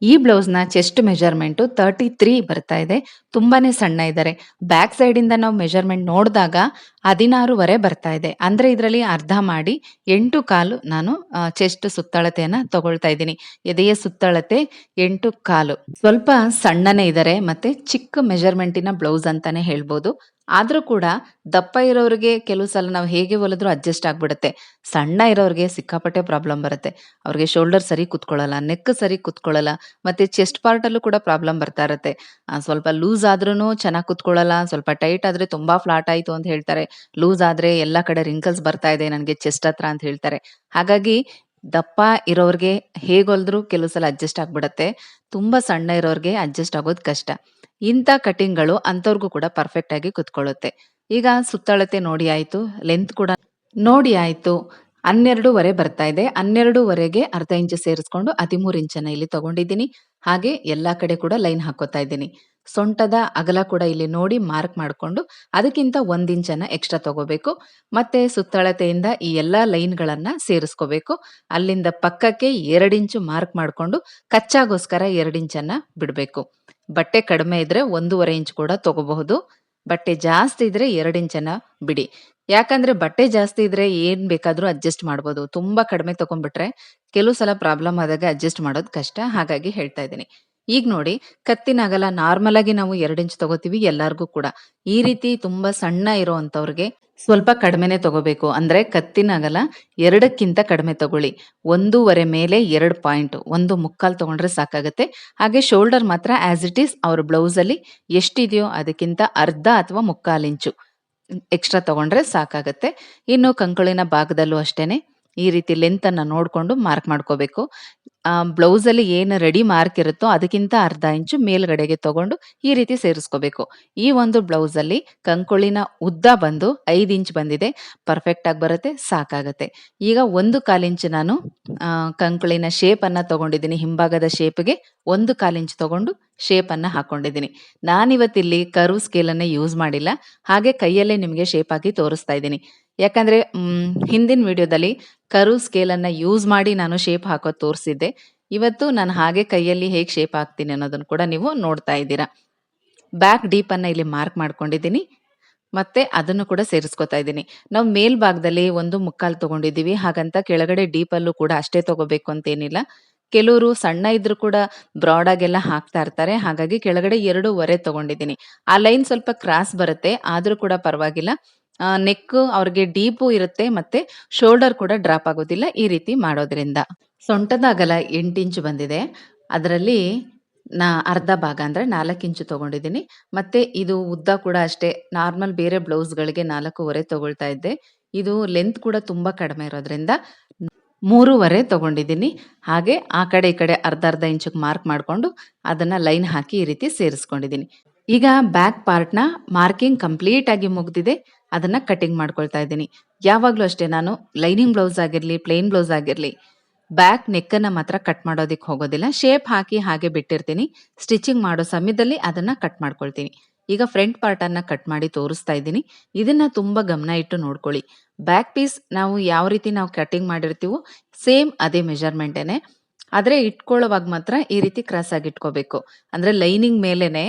ಈ ಬ್ಲೌಸ್‌ನ ಚೆಸ್ಟ್ ಮೆಜರ್‌ಮೆಂಟು 33 ಬರ್ತಾ ಇದೆ. ತುಂಬಾನೇ ಸಣ್ಣ ಇದ್ದಾರೆ. ಬ್ಯಾಕ್ ಇಂದ ನಾವು ಮೆಜರ್‌ಮೆಂಟ್ ನೋಡಿದಾಗ 16 ಬರ್ತಾ ಇದೆ. ಅಂದ್ರೆ ಇದರಲ್ಲಿ ಅರ್ಧ ಮಾಡಿ 8 1/4 ನಾನು ಚೆಸ್ಟ್ ಸುತ್ತಳತೆಯನ್ನ ತಗೊಳ್ತಾ ಇದ್ದೀನಿ. ಎದೆಯ ಸುತ್ತಳತೆ 8 1/4 ಸ್ವಲ್ಪ ಸಣ್ಣನೇ ಇದ್ದಾರೆ. ಮತ್ತೆ ಚಿಕ್ಕ ಮೆಜರ್‌ಮೆಂಟಿನ ಬ್ಲೌಸ್ ಅಂತಾನೆ ಹೇಳ್ಬೋದು. ಆದ್ರೂ ಕೂಡ ದಪ್ಪ ಇರೋರಿಗೆ ಕೆಲವು ಸಲ ನಾವು ಹೇಗೆ ಹೊಲಿದ್ರೂ ಅಡ್ಜಸ್ಟ್ ಆಗಿಬಿಡುತ್ತೆ ಸಣ್ಣ ಇರೋರಿಗೆ ಸಿಕ್ಕಾಪಟ್ಟೆ ಪ್ರಾಬ್ಲಮ್ ಬರುತ್ತೆ. ಅವ್ರಿಗೆ ಶೋಲ್ಡರ್ ಸರಿ ಕುತ್ಕೊಳ್ಳಲ್ಲ, ನೆಕ್ ಸರಿ ಕುತ್ಕೊಳ್ಳಲ್ಲ. ಮತ್ತೆ ಚೆಸ್ಟ್ ಪಾರ್ಟಲ್ಲೂ ಕೂಡ ಪ್ರಾಬ್ಲಮ್ ಬರ್ತಾ ಇರುತ್ತೆ. ಸ್ವಲ್ಪ ಲೂಸ್ ಆದ್ರೂ ಚೆನ್ನಾಗಿ ಕುತ್ಕೊಳ್ಳಲ್ಲ. ಸ್ವಲ್ಪ ಟೈಟ್ ಆದ್ರೆ ತುಂಬಾ ಫ್ಲಾಟ್ ಆಯ್ತು ಅಂತ ಹೇಳ್ತಾರೆ. ಲೂಸ್ ಆದ್ರೆ ಎಲ್ಲಾ ಕಡೆ ರಿಂಕಲ್ಸ್ ಬರ್ತಾ ಇದೆ ನನಗೆ ಚೆಸ್ಟ್ ಹತ್ರ ಅಂತ ಹೇಳ್ತಾರೆ. ಹಾಗಾಗಿ ದಪ್ಪ ಇರೋರಿಗೆ ಹೇಗೆ ಹೊಲಿದ್ರು ಕೆಲವು ಸಲ ಅಡ್ಜಸ್ಟ್ ಆಗ್ಬಿಡತ್ತೆ. ತುಂಬಾ ಸಣ್ಣ ಇರೋರಿಗೆ ಅಡ್ಜಸ್ಟ್ ಆಗೋದು ಕಷ್ಟ. ಇಂಥ ಕಟಿಂಗ್‌ಗಳು ಅಂಥವ್ರಿಗೂ ಕೂಡ ಪರ್ಫೆಕ್ಟ್ ಆಗಿ ಕುತ್ಕೊಳ್ಳುತ್ತೆ. ಈಗ ಸುತ್ತಳತೆ ನೋಡಿ ಆಯಿತು ಲೆಂತ್ ಕೂಡ ನೋಡಿ ಆಯಿತು, ಹನ್ನೆರಡೂವರೆ ಬರ್ತಾ ಇದೆ. 12.5ಗೆ ಅರ್ಧ ಇಂಚು ಸೇರಿಸ್ಕೊಂಡು 13 ಇಂಚನ್ನ ಇಲ್ಲಿ ತಗೊಂಡಿದ್ದೀನಿ. ಹಾಗೆ ಎಲ್ಲ ಕಡೆ ಕೂಡ ಲೈನ್ ಹಾಕೋತಾ ಇದ್ದೀನಿ. ಸೊಂಟದ ಅಗಲ ಕೂಡ ಇಲ್ಲಿ ನೋಡಿ ಮಾರ್ಕ್ ಮಾಡಿಕೊಂಡು ಅದಕ್ಕಿಂತ ಒಂದು ಇಂಚನ್ನ ಎಕ್ಸ್ಟ್ರಾ ತಗೋಬೇಕು. ಮತ್ತೆ ಸುತ್ತಳತೆಯಿಂದ ಈ ಎಲ್ಲ ಲೈನ್ಗಳನ್ನು ಸೇರಿಸ್ಕೋಬೇಕು. ಅಲ್ಲಿಂದ ಪಕ್ಕಕ್ಕೆ ಎರಡು ಇಂಚು ಮಾರ್ಕ್ ಮಾಡಿಕೊಂಡು ಕಚ್ಚಾಗೋಸ್ಕರ ಎರಡು ಇಂಚನ್ನ ಬಿಡ್ಬೇಕು. ಬಟ್ಟೆ ಕಡಿಮೆ ಇದ್ರೆ 1.5 ಇಂಚ್ ಕೂಡ ತಗೋಬಹುದು. ಬಟ್ಟೆ ಜಾಸ್ತಿ ಇದ್ರೆ ಎರಡು ಇಂಚನ್ನ ಬಿಡಿ. ಯಾಕಂದ್ರೆ ಬಟ್ಟೆ ಜಾಸ್ತಿ ಇದ್ರೆ ಏನ್ ಬೇಕಾದ್ರೂ ಅಡ್ಜಸ್ಟ್ ಮಾಡ್ಬೋದು. ತುಂಬಾ ಕಡಿಮೆ ತಗೊಂಡ್ಬಿಟ್ರೆ ಕೆಲವು ಸಲ ಪ್ರಾಬ್ಲಮ್ ಆದಾಗ ಅಡ್ಜಸ್ಟ್ ಮಾಡೋದು ಕಷ್ಟ. ಹಾಗಾಗಿ ಹೇಳ್ತಾ ಇದ್ದೀನಿ. ಈಗ ನೋಡಿ, ಕತ್ತಿನ ಅಗಲ ನಾರ್ಮಲ್ ಆಗಿ ನಾವು ಎರಡು ಇಂಚ್ ತಗೋತೀವಿ ಎಲ್ಲಾರ್ಗೂ ಕೂಡ. ಈ ರೀತಿ ತುಂಬಾ ಸಣ್ಣ ಇರೋಂಥವ್ರಿಗೆ ಸ್ವಲ್ಪ ಕಡಿಮೆನೆ ತಗೋಬೇಕು. ಅಂದ್ರೆ ಕತ್ತಿನ ಅಗಲ ಎರಡಕ್ಕಿಂತ ಕಡಿಮೆ ತಗೊಳ್ಳಿ. 1.5 ಮೇಲೆ ಎರಡು ಪಾಯಿಂಟ್, ಒಂದು ಮುಕ್ಕಾಲ್ ತಗೊಂಡ್ರೆ ಸಾಕಾಗತ್ತೆ. ಹಾಗೆ ಶೋಲ್ಡರ್ ಮಾತ್ರ ಆಸ್ ಇಟ್ ಈಸ್ ಅವ್ರ ಬ್ಲೌಸಲ್ಲಿ ಎಷ್ಟಿದೆಯೋ ಅದಕ್ಕಿಂತ ಅರ್ಧ ಅಥವಾ ಮುಕ್ಕಾಲ್ ಇಂಚು ಎಕ್ಸ್ಟ್ರಾ ತಗೊಂಡ್ರೆ ಸಾಕಾಗತ್ತೆ. ಇನ್ನು ಕಂಕುಳಿನ ಭಾಗದಲ್ಲೂ ಅಷ್ಟೇನೆ ಈ ರೀತಿ ಲೆಂತನ್ನು ನೋಡಿಕೊಂಡು ಮಾರ್ಕ್ ಮಾಡ್ಕೋಬೇಕು. ಬ್ಲೌಸಲ್ಲಿ ಏನು ರೆಡಿ ಮಾರ್ಕ್ ಇರುತ್ತೋ ಅದಕ್ಕಿಂತ ಅರ್ಧ ಇಂಚು ಮೇಲ್ಗಡೆಗೆ ತಗೊಂಡು ಈ ರೀತಿ ಸೇರಿಸ್ಕೋಬೇಕು. ಈ ಒಂದು ಬ್ಲೌಸಲ್ಲಿ ಕಂಕುಳಿನ ಉದ್ದ ಬಂದು ಐದು ಇಂಚ್ ಬಂದಿದೆ. ಪರ್ಫೆಕ್ಟ್ ಆಗಿ ಬರುತ್ತೆ, ಸಾಕಾಗತ್ತೆ. ಈಗ ಒಂದು ಕಾಲಿಂಚು ನಾನು ಕಂಕುಳಿನ ಶೇಪನ್ನು ತಗೊಂಡಿದ್ದೀನಿ. ಹಿಂಭಾಗದ ಶೇಪ್ಗೆ ಒಂದು ಕಾಲಿಂಚ್ ತಗೊಂಡು ಶೇಪನ್ನು ಹಾಕೊಂಡಿದ್ದೀನಿ. ನಾನಿವತ್ತಿಲ್ಲಿ ಕರ್ವ್ ಸ್ಕೇಲನ್ನೇ ಯೂಸ್ ಮಾಡಿಲ್ಲ. ಹಾಗೆ ಕೈಯಲ್ಲೇ ನಿಮಗೆ ಶೇಪ್ ಹಾಕಿ ತೋರಿಸ್ತಾ ಇದ್ದೀನಿ. ಯಾಕಂದ್ರೆ ಹಿಂದಿನ ವಿಡಿಯೋದಲ್ಲಿ ಕರು ಸ್ಕೇಲನ್ನು ಯೂಸ್ ಮಾಡಿ ನಾನು ಶೇಪ್ ಹಾಕೋದು ತೋರಿಸಿದ್ದೆ. ಇವತ್ತು ನಾನು ಹಾಗೆ ಕೈಯಲ್ಲಿ ಹೇಗೆ ಶೇಪ್ ಹಾಕ್ತೀನಿ ಅನ್ನೋದನ್ನು ಕೂಡ ನೀವು ನೋಡ್ತಾ ಇದ್ದೀರಾ. ಬ್ಯಾಕ್ ಡೀಪನ್ನು ಇಲ್ಲಿ ಮಾರ್ಕ್ ಮಾಡ್ಕೊಂಡಿದ್ದೀನಿ. ಮತ್ತೆ ಅದನ್ನು ಕೂಡ ಸೇರಿಸ್ಕೊತಾ ಇದ್ದೀನಿ. ನಾವು ಮೇಲ್ಭಾಗದಲ್ಲಿ ಒಂದು ಮುಕ್ಕಾಲು ತಗೊಂಡಿದ್ದೀವಿ. ಹಾಗಂತ ಕೆಳಗಡೆ ಡೀಪಲ್ಲೂ ಕೂಡ ಅಷ್ಟೇ ತಗೋಬೇಕು ಅಂತೇನಿಲ್ಲ ಕೆಲವರು ಸಣ್ಣ ಇದ್ರೂ ಕೂಡ ಬ್ರಾಡ್ ಆಗೆಲ್ಲ ಹಾಕ್ತಾ ಇರ್ತಾರೆ. ಹಾಗಾಗಿ ಕೆಳಗಡೆ ಎರಡೂವರೆ ತಗೊಂಡಿದ್ದೀನಿ. ಆ ಲೈನ್ ಸ್ವಲ್ಪ ಕ್ರಾಸ್ ಬರುತ್ತೆ. ಆದ್ರೂ ಕೂಡ ಪರವಾಗಿಲ್ಲ. ನೆಕ್ ಅವ್ರಿಗೆ ಡೀಪು ಇರುತ್ತೆ ಮತ್ತೆ ಶೋಲ್ಡರ್ ಕೂಡ ಡ್ರಾಪ್ ಆಗೋದಿಲ್ಲ ಈ ರೀತಿ ಮಾಡೋದ್ರಿಂದ. ಸೊಂಟದ ಅಗಲ ಎಂಟು ಇಂಚು ಬಂದಿದೆ. ಅದರಲ್ಲಿ ನಾ ಅರ್ಧ ಭಾಗ ಅಂದರೆ ನಾಲ್ಕು ಇಂಚು ತಗೊಂಡಿದ್ದೀನಿ. ಮತ್ತೆ ಇದು ಉದ್ದ ಕೂಡ ಅಷ್ಟೇ. ನಾರ್ಮಲ್ ಬೇರೆ ಬ್ಲೌಸ್ಗಳಿಗೆ ನಾಲ್ಕೂವರೆ ತಗೊಳ್ತಾ ಇದ್ದೆ. ಇದು ಲೆಂತ್ ಕೂಡ ತುಂಬ ಕಡಿಮೆ ಇರೋದ್ರಿಂದ ಮೂರುವರೆ ತಗೊಂಡಿದ್ದೀನಿ. ಹಾಗೆ ಆ ಕಡೆ ಈ ಕಡೆ ಅರ್ಧ ಅರ್ಧ ಇಂಚಿಗೆ ಮಾರ್ಕ್ ಮಾಡಿಕೊಂಡು ಅದನ್ನು ಲೈನ್ ಹಾಕಿ ಈ ರೀತಿ ಸೇರಿಸ್ಕೊಂಡಿದ್ದೀನಿ. ಈಗ ಬ್ಯಾಕ್ ಪಾರ್ಟ್ನ ಮಾರ್ಕಿಂಗ್ ಕಂಪ್ಲೀಟ್ ಆಗಿ ಮುಗ್ದಿದೆ. ಅದನ್ನು ಕಟಿಂಗ್ ಮಾಡ್ಕೊಳ್ತಾ ಇದ್ದೀನಿ. ಯಾವಾಗಲೂ ಅಷ್ಟೇ ನಾನು ಲೈನಿಂಗ್ ಬ್ಲೌಸ್ ಆಗಿರಲಿ ಪ್ಲೇನ್ ಬ್ಲೌಸ್ ಆಗಿರಲಿ ಬ್ಯಾಕ್ ನೆಕ್ಕನ್ನು ಮಾತ್ರ ಕಟ್ ಮಾಡೋದಕ್ಕೆ ಹೋಗೋದಿಲ್ಲ. ಶೇಪ್ ಹಾಕಿ ಹಾಗೆ ಬಿಟ್ಟಿರ್ತೀನಿ. ಸ್ಟಿಚಿಂಗ್ ಮಾಡೋ ಸಮಯದಲ್ಲಿ ಅದನ್ನು ಕಟ್ ಮಾಡ್ಕೊಳ್ತೀನಿ. ಈಗ ಫ್ರಂಟ್ ಪಾರ್ಟನ್ನು ಕಟ್ ಮಾಡಿ ತೋರಿಸ್ತಾ ಇದ್ದೀನಿ. ಇದನ್ನು ತುಂಬ ಗಮನ ಇಟ್ಟು ನೋಡ್ಕೊಳ್ಳಿ. ಬ್ಯಾಕ್ ಪೀಸ್ ನಾವು ಯಾವ ರೀತಿ ನಾವು ಕಟಿಂಗ್ ಮಾಡಿರ್ತೀವೋ ಸೇಮ್ ಅದೇ ಮೆಜರ್ಮೆಂಟೇನೆ ಆದರೆ ಇಟ್ಕೊಳ್ಳೋವಾಗ ಮಾತ್ರ ಈ ರೀತಿ ಕ್ರಾಸ್ ಆಗಿ ಇಟ್ಕೋಬೇಕು. ಅಂದರೆ ಲೈನಿಂಗ್ ಮೇಲೇನೆ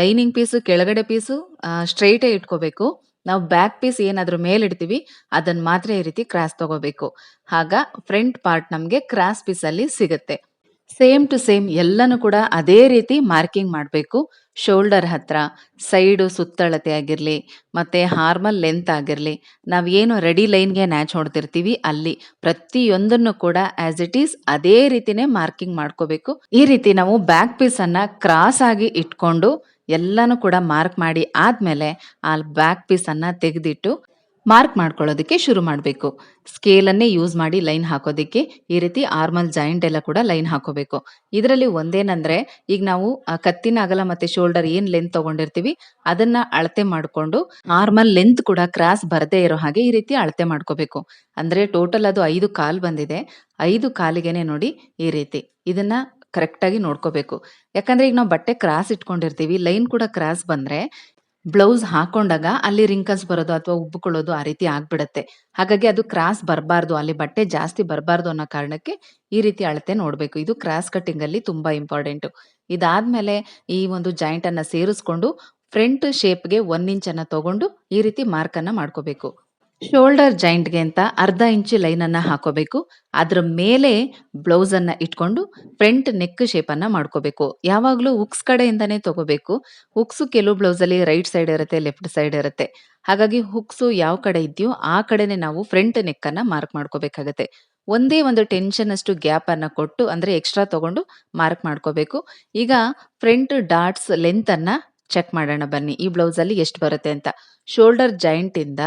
ಲೈನಿಂಗ್ ಪೀಸು ಕೆಳಗಡೆ ಪೀಸು ಸ್ಟ್ರೈಟೇ ಇಟ್ಕೋಬೇಕು. ನಾವು ಬ್ಯಾಕ್ ಪೀಸ್ ಏನಾದ್ರೂ ಮೇಲಿಡ್ತೀವಿ ಅದನ್ನ ಮಾತ್ರ ಈ ರೀತಿ ಕ್ರಾಸ್ ತಗೋಬೇಕು. ಆಗ ಫ್ರಂಟ್ ಪಾರ್ಟ್ ನಮಗೆ ಕ್ರಾಸ್ ಪೀಸಲ್ಲಿ ಸಿಗುತ್ತೆ. ಸೇಮ್ ಟು ಸೇಮ್ ಎಲ್ಲನೂ ಕೂಡ ಅದೇ ರೀತಿ ಮಾರ್ಕಿಂಗ್ ಮಾಡಬೇಕು. ಶೋಲ್ಡರ್ ಹತ್ರ ಸೈಡು ಸುತ್ತಳತೆ ಆಗಿರಲಿ, ಮತ್ತು ಹಾರ್ಮಲ್ ಲೆಂತ್ ಆಗಿರಲಿ, ನಾವು ಏನು ರೆಡಿ ಲೈನ್ಗೆ ನ್ಯಾಚ್ ಹೊಡ್ತಿರ್ತೀವಿ ಅಲ್ಲಿ ಪ್ರತಿಯೊಂದನ್ನು ಕೂಡ ಆಸ್ ಇಟ್ ಈಸ್ ಅದೇ ರೀತಿನೇ ಮಾರ್ಕಿಂಗ್ ಮಾಡ್ಕೋಬೇಕು. ಈ ರೀತಿ ನಾವು ಬ್ಯಾಕ್ ಪೀಸನ್ನು ಕ್ರಾಸ್ ಆಗಿ ಇಟ್ಕೊಂಡು ಎಲ್ಲನೂ ಕೂಡ ಮಾರ್ಕ್ ಮಾಡಿ ಆದಮೇಲೆ ಆ ಬ್ಯಾಕ್ ಪೀಸನ್ನು ತೆಗೆದಿಟ್ಟು ಮಾರ್ಕ್ ಮಾಡ್ಕೊಳ್ಳೋದಕ್ಕೆ ಶುರು ಮಾಡಬೇಕು. ಸ್ಕೇಲನ್ನೇ ಯೂಸ್ ಮಾಡಿ ಲೈನ್ ಹಾಕೋದಕ್ಕೆ ಈ ರೀತಿ ಆರ್ಮಲ್ ಜಾಯಿಂಟ್ ಎಲ್ಲ ಕೂಡ ಲೈನ್ ಹಾಕೋಬೇಕು. ಇದರಲ್ಲಿ ಒಂದೇನಂದ್ರೆ ಈಗ ನಾವು ಕತ್ತಿನ ಅಗಲ ಮತ್ತೆ ಶೋಲ್ಡರ್ ಏನ್ ಲೆಂತ್ ತಗೊಂಡಿರ್ತೀವಿ ಅದನ್ನ ಅಳತೆ ಮಾಡಿಕೊಂಡು ಆರ್ಮಲ್ ಲೆಂತ್ ಕೂಡ ಕ್ರಾಸ್ ಬರದೇ ಇರೋ ಹಾಗೆ ಈ ರೀತಿ ಅಳತೆ ಮಾಡ್ಕೋಬೇಕು. ಅಂದ್ರೆ ಟೋಟಲ್ ಅದು ಐದು ಕಾಲ್ ಬಂದಿದೆ. ಐದು ಕಾಲಿಗೆನೆ ನೋಡಿ ಈ ರೀತಿ ಇದನ್ನ ಕರೆಕ್ಟಾಗಿ ನೋಡ್ಕೋಬೇಕು. ಯಾಕಂದ್ರೆ ಈಗ ನಾವು ಬಟ್ಟೆ ಕ್ರಾಸ್ ಇಟ್ಕೊಂಡಿರ್ತೀವಿ, ಲೈನ್ ಕೂಡ ಕ್ರಾಸ್ ಬಂದ್ರೆ ಬ್ಲೌಸ್ ಹಾಕೊಂಡಾಗ ಅಲ್ಲಿ ರಿಂಕಲ್ಸ್ ಬರೋದು ಅಥವಾ ಉಬ್ಬಿಕೊಳ್ಳೋದು ಆ ರೀತಿ ಆಗ್ಬಿಡತ್ತೆ. ಹಾಗಾಗಿ ಅದು ಕ್ರಾಸ್ ಬರಬಾರ್ದು, ಅಲ್ಲಿ ಬಟ್ಟೆ ಜಾಸ್ತಿ ಬರಬಾರ್ದು ಅನ್ನೋ ಕಾರಣಕ್ಕೆ ಈ ರೀತಿ ಅಳತೆ ನೋಡಬೇಕು. ಇದು ಕ್ರಾಸ್ ಕಟ್ಟಿಂಗ್ ಅಲ್ಲಿ ತುಂಬಾ ಇಂಪಾರ್ಟೆಂಟ್. ಇದಾದ್ಮೇಲೆ ಈ ಒಂದು ಜಾಯಿಂಟ್ ಅನ್ನ ಸೇರಿಸ್ಕೊಂಡು ಫ್ರಂಟ್ ಶೇಪ್ಗೆ ಒನ್ ಇಂಚ್ ಅನ್ನ ತಗೊಂಡು ಈ ರೀತಿ ಮಾರ್ಕ್ ಅನ್ನ ಮಾಡ್ಕೋಬೇಕು. ಶೋಲ್ಡರ್ ಜಾಯಿಂಟ್ಗೆ ಅಂತ ಅರ್ಧ ಇಂಚು ಲೈನ್ ಅನ್ನ ಹಾಕೋಬೇಕು. ಅದ್ರ ಮೇಲೆ ಬ್ಲೌಸ್ ಅನ್ನ ಇಟ್ಕೊಂಡು ಫ್ರಂಟ್ ನೆಕ್ ಶೇಪ್ ಅನ್ನ ಮಾಡ್ಕೋಬೇಕು. ಯಾವಾಗಲೂ ಹುಕ್ಸ್ ಕಡೆಯಿಂದಾನೇ ತಗೋಬೇಕು. ಹುಕ್ಸು ಕೆಲವು ಬ್ಲೌಸ್ ಅಲ್ಲಿ ರೈಟ್ ಸೈಡ್ ಇರುತ್ತೆ, ಲೆಫ್ಟ್ ಸೈಡ್ ಇರುತ್ತೆ. ಹಾಗಾಗಿ ಹುಕ್ಸು ಯಾವ ಕಡೆ ಇದೆಯೋ ಆ ಕಡೆನೇ ನಾವು ಫ್ರಂಟ್ ನೆಕ್ ಅನ್ನ ಮಾರ್ಕ್ ಮಾಡ್ಕೋಬೇಕಾಗತ್ತೆ. ಒಂದೇ ಒಂದು ಟೆನ್ಷನ್ ಅಷ್ಟು ಗ್ಯಾಪ್ ಅನ್ನ ಕೊಟ್ಟು ಅಂದ್ರೆ ಎಕ್ಸ್ಟ್ರಾ ತಗೊಂಡು ಮಾರ್ಕ್ ಮಾಡ್ಕೋಬೇಕು. ಈಗ ಫ್ರಂಟ್ ಡಾಟ್ಸ್ ಲೆಂತ್ ಅನ್ನ ಚೆಕ್ ಮಾಡೋಣ ಬನ್ನಿ. ಈ ಬ್ಲೌಸ್ ಅಲ್ಲಿ ಎಷ್ಟು ಬರುತ್ತೆ ಅಂತ. ಶೋಲ್ಡರ್ ಜಾಯಿಂಟ್ ಇಂದ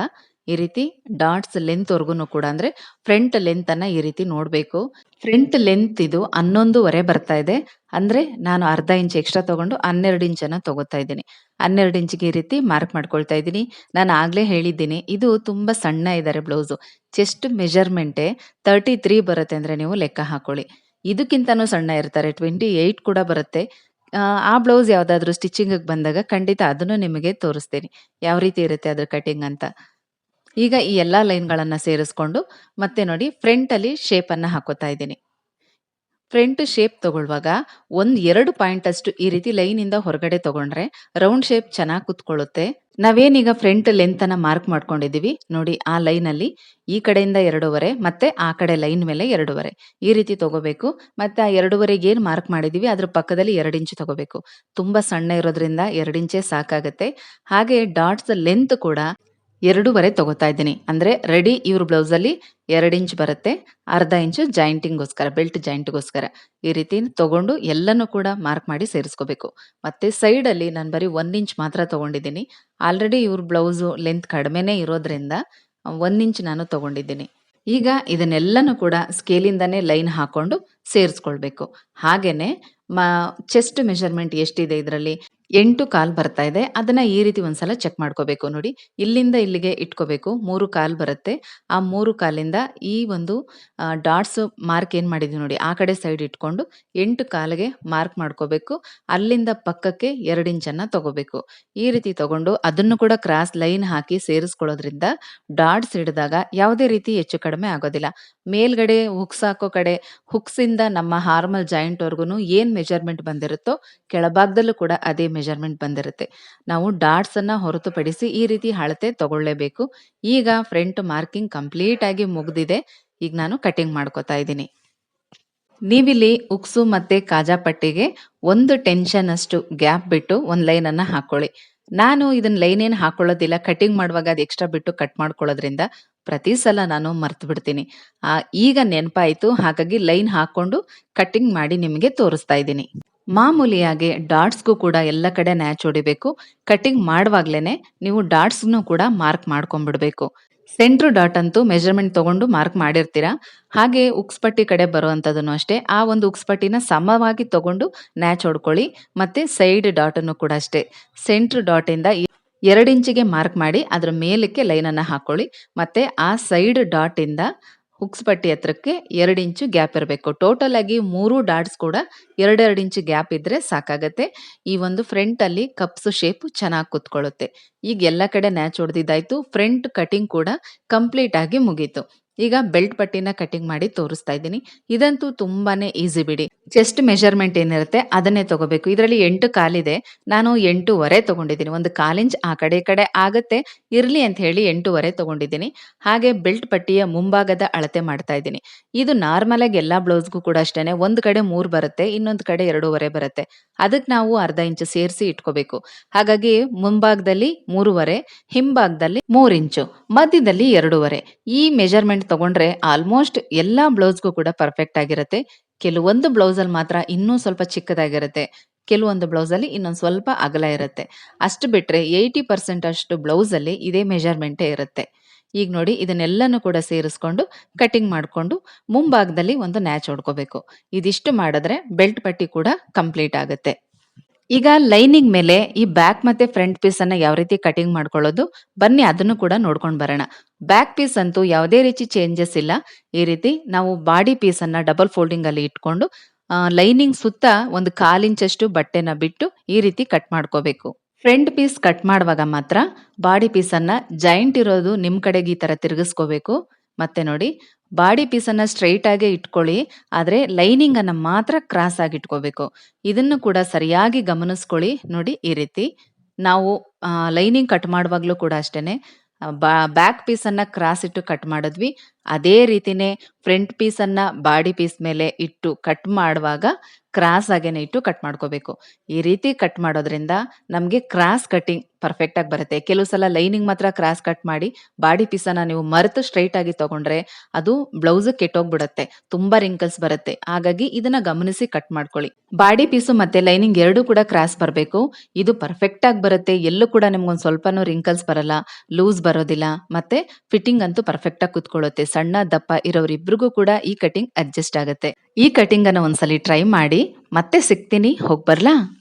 ಈ ರೀತಿ ಡಾಟ್ಸ್ ಲೆಂತ್ ವರ್ಗುನು ಕೂಡ ಅಂದ್ರೆ ಫ್ರಂಟ್ ಲೆಂತ್ ಅನ್ನ ಈ ರೀತಿ ನೋಡ್ಬೇಕು. ಫ್ರಂಟ್ ಲೆಂತ್ ಇದು ಹನ್ನೊಂದುವರೆ ಬರ್ತಾ ಇದೆ. ಅಂದ್ರೆ ನಾನು ಅರ್ಧ ಇಂಚ್ ಎಕ್ಸ್ಟ್ರಾ ತಗೊಂಡು ಹನ್ನೆರಡು ಇಂಚನ್ನ ತಗೋತಾ ಇದ್ದೀನಿ. ಹನ್ನೆರಡು ಇಂಚಿಗೆ ಈ ರೀತಿ ಮಾರ್ಕ್ ಮಾಡ್ಕೊಳ್ತಾ ಇದ್ದೀನಿ. ನಾನು ಆಗ್ಲೇ ಹೇಳಿದ್ದೀನಿ ಇದು ತುಂಬಾ ಸಣ್ಣ ಇದಾರೆ ಬ್ಲೌಸು. ಚೆಸ್ಟ್ ಮೆಜರ್ಮೆಂಟೇ ತರ್ಟಿ ತ್ರೀ ಬರುತ್ತೆ ಅಂದ್ರೆ ನೀವು ಲೆಕ್ಕ ಹಾಕೊಳ್ಳಿ. ಇದಕ್ಕಿಂತನೂ ಸಣ್ಣ ಇರ್ತಾರೆ ಟ್ವೆಂಟಿ ಏಯ್ಟ್ ಕೂಡ ಬರುತ್ತೆ. ಆ, ಆ ಬ್ಲೌಸ್ ಯಾವ್ದಾದ್ರು ಸ್ಟಿಚಿಂಗ್ ಬಂದಾಗ ಖಂಡಿತ ಅದನ್ನು ನಿಮಗೆ ತೋರಿಸ್ತೀನಿ. ಯಾವ ರೀತಿ ಇರುತ್ತೆ ಅದ್ರ ಕಟಿಂಗ್ ಅಂತ. ಈಗ ಈ ಎಲ್ಲ ಲೈನ್ಗಳನ್ನು ಸೇರಿಸ್ಕೊಂಡು ಮತ್ತೆ ನೋಡಿ ಫ್ರಂಟ್ ಅಲ್ಲಿ ಶೇಪ್ ಅನ್ನ ಹಾಕೋತಾ ಇದ್ದೀನಿ. ಫ್ರಂಟ್ ಶೇಪ್ ತಗೊಳ್ಳುವಾಗ ಒಂದ್ ಎರಡು ಪಾಯಿಂಟ್ ಅಷ್ಟು ಈ ರೀತಿ ಲೈನ್ ಇಂದ ಹೊರಗಡೆ ತಗೊಂಡ್ರೆ ರೌಂಡ್ ಶೇಪ್ ಚೆನ್ನಾಗಿ ಕುತ್ಕೊಳ್ಳುತ್ತೆ. ನಾವೇನೀಗ ಫ್ರಂಟ್ ಲೆಂತ್ ಅನ್ನ ಮಾರ್ಕ್ ಮಾಡ್ಕೊಂಡಿದೀವಿ ನೋಡಿ ಆ ಲೈನ್ ಅಲ್ಲಿ ಈ ಕಡೆಯಿಂದ ಎರಡೂವರೆ ಮತ್ತೆ ಆ ಕಡೆ ಲೈನ್ ಮೇಲೆ ಎರಡೂವರೆ. ಈ ರೀತಿ ತಗೋಬೇಕು, ಮತ್ತೆ ಆ ಎರಡೂವರೆಗೆ ಏನ್ ಮಾರ್ಕ್ ಮಾಡಿದೀವಿ ಅದ್ರ ಪಕ್ಕದಲ್ಲಿ ಎರಡು ಇಂಚು ತಗೋಬೇಕು. ತುಂಬಾ ಸಣ್ಣ ಇರೋದ್ರಿಂದ ಎರಡು ಇಂಚೇ ಸಾಕಾಗತ್ತೆ. ಹಾಗೆ ಡಾಟ್ಸ್ ಲೆಂತ್ ಕೂಡ ಎರಡೂವರೆ ತಗೋತಾ ಇದ್ದೀನಿ. ಅಂದರೆ ರೆಡಿ ಇವ್ರ ಬ್ಲೌಸಲ್ಲಿ ಎರಡು ಇಂಚ್ ಬರುತ್ತೆ, ಅರ್ಧ ಇಂಚು ಜಾಯಿಂಟಿಂಗ್ಗೋಸ್ಕರ ಬೆಲ್ಟ್ ಜಾಯಿಂಟ್ಗೋಸ್ಕರ ಈ ರೀತಿ ತಗೊಂಡು ಎಲ್ಲನೂ ಕೂಡ ಮಾರ್ಕ್ ಮಾಡಿ ಸೇರಿಸ್ಕೋಬೇಕು. ಮತ್ತೆ ಸೈಡಲ್ಲಿ ನಾನು ಬರೀ ಒಂದ್ ಇಂಚ್ ಮಾತ್ರ ತಗೊಂಡಿದ್ದೀನಿ. ಆಲ್ರೆಡಿ ಇವ್ರ ಬ್ಲೌಸು ಲೆಂತ್ ಕಡಿಮೆನೇ ಇರೋದ್ರಿಂದ ಒಂದು ಇಂಚ್ ನಾನು ತಗೊಂಡಿದ್ದೀನಿ. ಈಗ ಇದನ್ನೆಲ್ಲನೂ ಕೂಡ ಸ್ಕೇಲಿಂದನೇ ಲೈನ್ ಹಾಕೊಂಡು ಸೇರಿಸ್ಕೊಳ್ಬೇಕು. ಹಾಗೆಯೇ ಮ ಚೆಸ್ಟ್ ಮೆಷರ್ಮೆಂಟ್ ಎಷ್ಟಿದೆ ಇದರಲ್ಲಿ? ಎಂಟು ಕಾಲ್ ಬರ್ತಾ ಇದೆ. ಅದನ್ನ ಈ ರೀತಿ ಒಂದ್ಸಲ ಚೆಕ್ ಮಾಡ್ಕೋಬೇಕು ನೋಡಿ. ಇಲ್ಲಿಂದ ಇಲ್ಲಿಗೆ ಇಟ್ಕೋಬೇಕು. ಮೂರು ಕಾಲ್ ಬರುತ್ತೆ. ಆ ಮೂರು ಕಾಲಿಂದ ಈ ಒಂದು ಡಾಟ್ಸ್ ಮಾರ್ಕ್ ಏನ್ ಮಾಡಿದೀವಿ ನೋಡಿ. ಆ ಕಡೆ ಸೈಡ್ ಇಟ್ಕೊಂಡು ಎಂಟು ಕಾಲಿಗೆ ಮಾರ್ಕ್ ಮಾಡ್ಕೋಬೇಕು. ಅಲ್ಲಿಂದ ಪಕ್ಕಕ್ಕೆ ಎರಡು ಇಂಚನ್ನ ತಗೋಬೇಕು. ಈ ರೀತಿ ತಗೊಂಡು ಅದನ್ನು ಕೂಡ ಕ್ರಾಸ್ ಲೈನ್ ಹಾಕಿ ಸೇರಿಸ್ಕೊಳ್ಳೋದ್ರಿಂದ ಡಾಟ್ಸ್ ಹಿಡಿದಾಗ ಯಾವುದೇ ರೀತಿ ಹೆಚ್ಚು ಕಡಿಮೆ ಆಗೋದಿಲ್ಲ. ಮೇಲ್ಗಡೆ ಹುಕ್ಸ್ ಹಾಕೋ ಕಡೆ ಹುಕ್ಸಿಂದ ನಮ್ಮ ಹಾರ್ಮಲ್ ಜಾಯಿಂಟ್ ವರ್ಗು ಏನ್ ಮೆಜರ್ಮೆಂಟ್ ಬಂದಿರುತ್ತೋ ಕೆಳಭಾಗದಲ್ಲೂ ಕೂಡ ಅದೇ ಬಂದಿರುತ್ತೆ. ನಾವು ಡಾಟ್ಸ್ ಅನ್ನ ಹೊರತುಪಡಿಸಿ ಈ ರೀತಿ ಅಳತೆ ತಗೊಳ್ಳೇಬೇಕು. ಈಗ ಫ್ರಂಟ್ ಮಾರ್ಕಿಂಗ್ ಕಂಪ್ಲೀಟ್ ಆಗಿ ಮುಗ್ದಿದೆ. ಈಗ ನಾನು ಕಟಿಂಗ್ ಮಾಡ್ಕೊತಾ ಇದ್ದೀನಿ. ನೀವಿಲ್ಲಿ ಉಕ್ಸು ಮತ್ತೆ ಕಾಜಾ ಪಟ್ಟಿಗೆ ಒಂದು ಟೆನ್ಷನ್ ಅಷ್ಟು ಗ್ಯಾಪ್ ಬಿಟ್ಟು ಒಂದು ಲೈನ್ ಅನ್ನ ಹಾಕೊಳ್ಳಿ. ನಾನು ಇದನ್ನ ಲೈನ್ ಏನ್ ಹಾಕೊಳ್ಳೋದಿಲ್ಲ ಕಟಿಂಗ್ ಮಾಡುವಾಗ ಅದು ಎಕ್ಸ್ಟ್ರಾ ಬಿಟ್ಟು ಕಟ್ ಮಾಡ್ಕೊಳ್ಳೋದ್ರಿಂದ ಪ್ರತಿ ಸಲ ನಾನು ಮರ್ತು ಬಿಡ್ತೀನಿ. ಈಗ ನೆನಪಾಯ್ತು. ಹಾಗಾಗಿ ಲೈನ್ ಹಾಕೊಂಡು ಕಟಿಂಗ್ ಮಾಡಿ ನಿಮಗೆ ತೋರಿಸ್ತಾ ಇದ್ದೀನಿ. ಮಾಮೂಲಿಯಾಗಿ ಡಾಟ್ಸ್ಗೂ ಕೂಡ ಎಲ್ಲ ಕಡೆ ನ್ಯಾಚ್ ಹೊಡಿಬೇಕು. ಕಟಿಂಗ್ ಮಾಡುವಾಗ್ಲೇನೆ ನೀವು ಡಾಟ್ಸ್ನು ಕೂಡ ಮಾರ್ಕ್ ಮಾಡ್ಕೊಂಡ್ಬಿಡ್ಬೇಕು ಸೆಂಟ್ರ್ ಡಾಟ್ ಅಂತೂ ಮೆಜರ್ಮೆಂಟ್ ತಗೊಂಡು ಮಾರ್ಕ್ ಮಾಡಿರ್ತೀರಾ? ಹಾಗೆ ಉಕ್ಸ್ಪಟ್ಟಿ ಕಡೆ ಬರುವಂಥದ್ದನ್ನು ಅಷ್ಟೇ. ಆ ಒಂದು ಉಕ್ಸ್ಪಟ್ಟಿನ ಸಮವಾಗಿ ತಗೊಂಡು ನ್ಯಾಚ್ ಹೊಡ್ಕೊಳ್ಳಿ. ಮತ್ತೆ ಸೈಡ್ ಡಾಟ್ ಅನ್ನು ಕೂಡ ಅಷ್ಟೇ. ಸೆಂಟ್ರ್ ಡಾಟ್ ಇಂದ ಎರಡು ಇಂಚಿಗೆ ಮಾರ್ಕ್ ಮಾಡಿ ಅದರ ಮೇಲಕ್ಕೆ ಲೈನ್ ಅನ್ನ ಹಾಕೊಳ್ಳಿ. ಮತ್ತೆ ಆ ಸೈಡ್ ಡಾಟ್ ಇಂದ ಹುಕ್ಸ್ ಪಟ್ಟಿ ಹತ್ರಕ್ಕೆ ಎರಡು ಇಂಚು ಗ್ಯಾಪ್ ಇರಬೇಕು. ಟೋಟಲ್ ಆಗಿ ಮೂರು ಡಾಟ್ಸ್ ಕೂಡ ಎರಡೆರಡು ಇಂಚು ಗ್ಯಾಪ್ ಇದ್ರೆ ಸಾಕಾಗತ್ತೆ. ಈ ಒಂದು ಫ್ರಂಟ್ ಅಲ್ಲಿ ಕಪ್ಸ್ ಶೇಪ್ ಚೆನ್ನಾಗಿ ಕುತ್ಕೊಳ್ಳುತ್ತೆ. ಈಗ ಎಲ್ಲ ಕಡೆ ನ್ಯಾಚ್ ಹೊಡೆದಿದ್ದಾಯ್ತು. ಫ್ರಂಟ್ ಕಟಿಂಗ್ ಕೂಡ ಕಂಪ್ಲೀಟ್ ಆಗಿ ಮುಗೀತು. ಈಗ ಬೆಲ್ಟ್ ಪಟ್ಟಿನ ಕಟಿಂಗ್ ಮಾಡಿ ತೋರಿಸ್ತಾ ಇದ್ದೀನಿ. ಇದಂತೂ ತುಂಬಾನೇ ಈಸಿ ಬಿಡಿ. ಚೆಸ್ಟ್ ಮೆಜರ್ಮೆಂಟ್ ಏನಿರುತ್ತೆ ಅದನ್ನೇ ತಗೋಬೇಕು. ಇದರಲ್ಲಿ ಎಂಟು ಕಾಲಿದೆ. ನಾನು ಎಂಟೂವರೆ ತಗೊಂಡಿದ್ದೀನಿ. ಒಂದು ಕಾಲಿಂಚ್ ಆ ಕಡೆ ಕಡೆ ಆಗತ್ತೆ. ಇರ್ಲಿ ಅಂತ ಹೇಳಿ ಎಂಟೂವರೆ ತಗೊಂಡಿದ್ದೀನಿ. ಹಾಗೆ ಬೆಲ್ಟ್ ಪಟ್ಟಿಯ ಮುಂಭಾಗದ ಅಳತೆ ಮಾಡ್ತಾ ಇದ್ದೀನಿ. ಇದು ನಾರ್ಮಲ್ ಆಗಿ ಎಲ್ಲಾ ಬ್ಲೌಸ್ಗೂ ಕೂಡ ಅಷ್ಟೇನೆ. ಒಂದ್ ಕಡೆ ಮೂರ್ ಬರುತ್ತೆ, ಇನ್ನೊಂದ್ ಕಡೆ ಎರಡೂವರೆ ಬರುತ್ತೆ. ಅದಕ್ಕೆ ನಾವು ಅರ್ಧ ಇಂಚು ಸೇರಿಸಿ ಇಟ್ಕೋಬೇಕು. ಹಾಗಾಗಿ ಮುಂಭಾಗದಲ್ಲಿ ಮೂರುವರೆ, ಹಿಂಭಾಗದಲ್ಲಿ ಮೂರ್ ಇಂಚು, ಮಧ್ಯದಲ್ಲಿ ಎರಡೂವರೆ. ಈ ಮೆಜರ್ಮೆಂಟ್ ತಗೊಂಡ್ರೆ ಆಲ್ಮೋಸ್ಟ್ ಎಲ್ಲಾ ಬ್ಲೌಸ್ಗೂ ಕೂಡ ಪರ್ಫೆಕ್ಟ್ ಆಗಿರುತ್ತೆ. ಕೆಲವೊಂದು ಬ್ಲೌಸ್ ಅಲ್ಲಿ ಮಾತ್ರ ಇನ್ನೂ ಸ್ವಲ್ಪ ಚಿಕ್ಕದಾಗಿರುತ್ತೆ. ಕೆಲವೊಂದು ಬ್ಲೌಸ್ ಅಲ್ಲಿ ಇನ್ನೊಂದು ಸ್ವಲ್ಪ ಅಗಲ ಇರುತ್ತೆ. ಅಷ್ಟು ಬಿಟ್ರೆ ಏಯ್ಟಿ ಪರ್ಸೆಂಟ್ ಅಷ್ಟು ಬ್ಲೌಸ್ ಅಲ್ಲಿ ಇದೇ ಮೆಜರ್ಮೆಂಟೇ ಇರುತ್ತೆ. ಈಗ ನೋಡಿ ಇದನ್ನೆಲ್ಲನೂ ಕೂಡ ಸೇರಿಸ್ಕೊಂಡು ಕಟಿಂಗ್ ಮಾಡಿಕೊಂಡು ಮುಂಭಾಗದಲ್ಲಿ ಒಂದು ನ್ಯಾಚ್ ಹೊಡ್ಕೋಬೇಕು. ಇದಿಷ್ಟು ಮಾಡಿದ್ರೆ ಬೆಲ್ಟ್ ಪಟ್ಟಿ ಕೂಡ ಕಂಪ್ಲೀಟ್ ಆಗುತ್ತೆ. ಈಗ ಲೈನಿಂಗ್ ಮೇಲೆ ಈ ಬ್ಯಾಕ್ ಮತ್ತೆ ಫ್ರಂಟ್ ಪೀಸ್ ಅನ್ನ ಯಾವ ರೀತಿ ಕಟಿಂಗ್ ಮಾಡ್ಕೊಳ್ಳೋದು, ಬನ್ನಿ ಅದನ್ನು ಕೂಡ ನೋಡ್ಕೊಂಡು ಬರೋಣ. ಬ್ಯಾಕ್ ಪೀಸ್ ಅಂತೂ ಯಾವುದೇ ರೀತಿ ಚೇಂಜಸ್ ಇಲ್ಲ. ಈ ರೀತಿ ನಾವು ಬಾಡಿ ಪೀಸ್ ಅನ್ನ ಡಬಲ್ ಫೋಲ್ಡಿಂಗ್ ಅಲ್ಲಿ ಇಟ್ಕೊಂಡು ಲೈನಿಂಗ್ ಸುತ್ತ ಒಂದು ಕಾಲಿಂಚಷ್ಟು ಬಟ್ಟೆನ ಬಿಟ್ಟು ಈ ರೀತಿ ಕಟ್ ಮಾಡ್ಕೋಬೇಕು. ಫ್ರಂಟ್ ಪೀಸ್ ಕಟ್ ಮಾಡುವಾಗ ಮಾತ್ರ ಬಾಡಿ ಪೀಸನ್ನು ಜಾಯಿಂಟ್ ಇರೋದು ನಿಮ್ಮ ಕಡೆಗೆ ಈ ತರ ತಿರುಗಿಸ್ಕೋಬೇಕು. ಮತ್ತೆ ನೋಡಿ, ಬಾಡಿ ಪೀಸನ್ನು ಅನ್ನ ಸ್ಟ್ರೈಟ್ ಆಗೇ ಇಟ್ಕೊಳ್ಳಿ, ಆದ್ರೆ ಲೈನಿಂಗನ್ನು ಮಾತ್ರ ಕ್ರಾಸ್ ಆಗಿ ಇಟ್ಕೋಬೇಕು. ಇದನ್ನು ಕೂಡ ಸರಿಯಾಗಿ ಗಮನಿಸ್ಕೊಳ್ಳಿ. ನೋಡಿ, ಈ ರೀತಿ. ನಾವು ಲೈನಿಂಗ್ ಕಟ್ ಮಾಡುವಾಗಲೂ ಕೂಡ ಅಷ್ಟೇನೆ ಬ್ಯಾಕ್ ಪೀಸನ್ನು ಕ್ರಾಸ್ ಇಟ್ಟು ಕಟ್ ಮಾಡಿದ್ವಿ. ಅದೇ ರೀತಿನೇ ಫ್ರಂಟ್ ಪೀಸನ್ನು ಬಾಡಿ ಪೀಸ್ ಮೇಲೆ ಇಟ್ಟು ಕಟ್ ಮಾಡುವಾಗ ಕ್ರಾಸ್ ಆಗೇನೆ ಇಟ್ಟು ಕಟ್ ಮಾಡ್ಕೋಬೇಕು. ಈ ರೀತಿ ಕಟ್ ಮಾಡೋದ್ರಿಂದ ನಮಗೆ ಕ್ರಾಸ್ ಕಟಿಂಗ್ ಪರ್ಫೆಕ್ಟ್ ಆಗಿ ಬರುತ್ತೆ. ಕೆಲವು ಸಲ ಲೈನಿಂಗ್ ಮಾತ್ರ ಕ್ರಾಸ್ ಕಟ್ ಮಾಡಿ ಬಾಡಿ ಪೀಸನ್ನ ನೀವು ಮರೆತು ಸ್ಟ್ರೈಟ್ ಆಗಿ ತಗೊಂಡ್ರೆ ಅದು ಬ್ಲೌಸ್ ಕೆಟ್ಟೋಗ್ಬಿಡುತ್ತೆ. ತುಂಬಾ ರಿಂಕಲ್ಸ್ ಬರುತ್ತೆ. ಹಾಗಾಗಿ ಇದನ್ನ ಗಮನಿಸಿ ಕಟ್ ಮಾಡ್ಕೊಳ್ಳಿ. ಬಾಡಿ ಪೀಸು ಮತ್ತೆ ಲೈನಿಂಗ್ ಎರಡೂ ಕೂಡ ಕ್ರಾಸ್ ಬರಬೇಕು. ಇದು ಪರ್ಫೆಕ್ಟ್ ಆಗಿ ಬರುತ್ತೆ. ಎಲ್ಲೂ ಕೂಡ ನಿಮ್ಗೊಂದು ಸ್ವಲ್ಪನೂ ರಿಂಕಲ್ಸ್ ಬರಲ್ಲ. ಲೂಸ್ ಬರೋದಿಲ್ಲ. ಮತ್ತೆ ಫಿಟ್ಟಿಂಗ್ ಅಂತೂ ಪರ್ಫೆಕ್ಟ್ ಆಗಿ ಕುತ್ಕೊಳ್ಳುತ್ತೆ. ಸಣ್ಣ ದಪ್ಪ ಇರೋರಿಬ್ರಿಗೂ ಕೂಡ ಈ ಕಟಿಂಗ್ ಅಡ್ಜಸ್ಟ್ ಆಗುತ್ತೆ. ಈ ಕಟಿಂಗ್ ಅನ್ನ ಒಂದ್ಸಲಿ ಟ್ರೈ ಮಾಡಿ ಮತ್ತೆ ಸಿಗ್ತೀನಿ. ಹೋಗ್ ಬರ್ಲಾ?